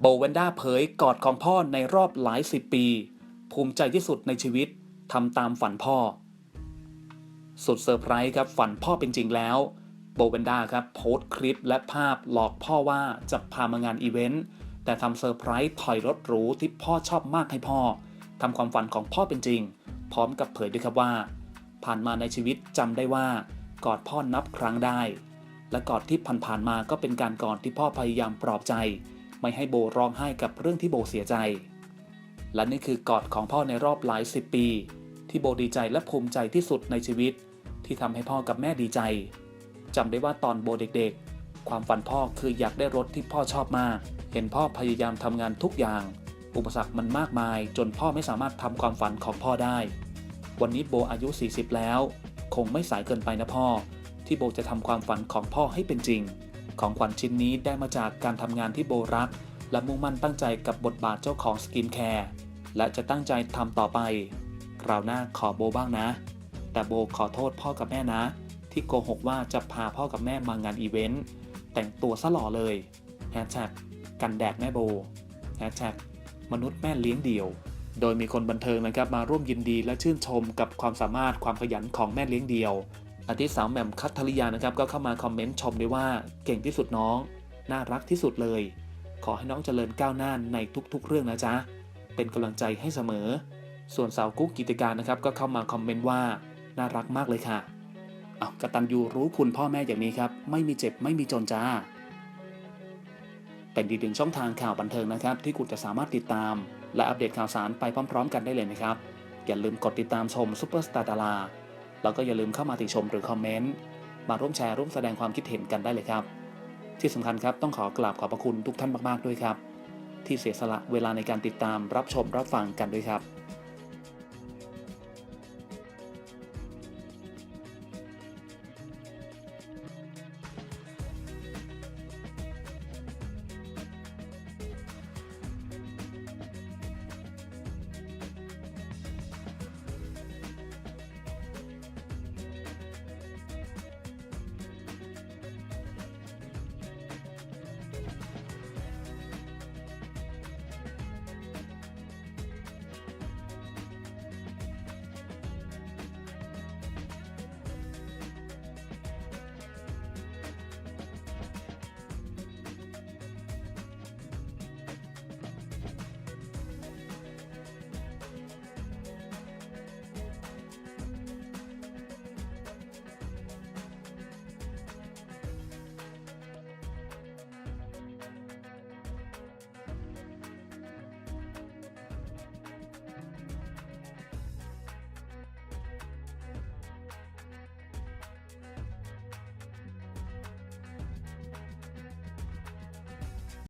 โบเวนด้าเผยกอดของพ่อในรอบหลายสิบปี ภูมิใจที่สุดในชีวิตทำตามฝันพ่อ สุดเซอร์ไพรส์ครับฝันพ่อเป็นจริงแล้วโบเวนด้าครับโพสต์คลิปและภาพหลอกพ่อว่าจะพามางานอีเวนต์แต่ทำเซอร์ไพรส์ถอยรถหรูที่พ่อชอบมากให้พ่อทำความฝันของพ่อเป็นจริง พร้อมกับเผยด้วยครับว่า ผ่านมาในชีวิตจำได้ว่ากอดพ่อนับครั้งได้ และกอดที่ผ่านๆมาก็เป็นการกอดที่พ่อพยายามปลอบใจ ไม่ให้โบร้องไห้กับเรื่องที่โบเสียใจ และนี่คือกอดของพ่อในรอบหลายสิบปี ที่โบดีใจและภูมิใจที่สุดในชีวิต ที่ทำให้พ่อกับแม่ดีใจจำได้ว่าตอนโบเด็กๆ ความฝันพ่อคืออยากได้รถที่พ่อชอบมาก เห็นพ่อพยายามทำงานทุกอย่าง อุปสรรคมันมากมาย จนพ่อไม่สามารถทำความฝันของพ่อได้ วันนี้โบอายุ 40 แล้ว คงไม่สายเกินไปนะพ่อ ที่โบจะทำความฝันของพ่อให้เป็นจริง ของขวัญชิ้นนี้ได้มาจากการทำงานที่โบรัก และมุ่งมั่นตั้งใจกับบทบาทเจ้าของสกินแคร์และจะตั้งใจทำต่อไป คราวหน้าขอโบบ้างนะ แต่โบขอโทษพ่อกับแม่นะ ที่โกหกว่าจะพาพ่อกับแม่มางานอีเวนต์แต่งตัวซะหล่อเลยแฮชแท็กกันแดดแม่โบแฮชแท็กมนุษย์แม่เลี้ยงเดี่ยว โดยมีคนบันเทิงนะครับมาร่วมยินดีและชื่นชมกับความสามารถความขยันของแม่เลี้ยงเดี่ยว อาทิตย์สาวแหม่มคัทริยานะครับก็เข้ามาคอมเมนต์ชมด้วยว่าเก่งที่สุดน้อง น่ารักที่สุดเลย ขอให้น้องเจริญก้าวหน้าในทุกๆ เรื่องนะจ๊ะ เป็นกำลังใจให้เสมอ ส่วนสาวกุ๊กกิติการนะครับก็เข้ามาคอมเมนต์ว่าน่ารักมากเลยค่ะอ้าวกตันยูรู้คุณพ่อแม่อย่างนี้ครับ ไม่มีเจ็บไม่มีจนจ้า เป็นดีกหนึ่งช่องทางข่าวบันเทิงนะครับ ที่คุณจะสามารถติดตาม และอัปเดตข่าวสารไปพร้อม ๆ กันได้เลยนะครับ อย่าลืมกดติดตามชมซุปเปอร์สตาร์ดารา แล้วก็อย่าลืมเข้ามาติชมหรือคอมเมนต์มาร่วมแชร์ร่วมแสดงความคิดเห็นกันได้เลยครับ ที่สำคัญครับต้องขอกราบขอบพระคุณทุกท่านมากๆด้วยครับ ที่เสียสละเวลาในการติดตามรับชมรับฟังกันด้วยครับ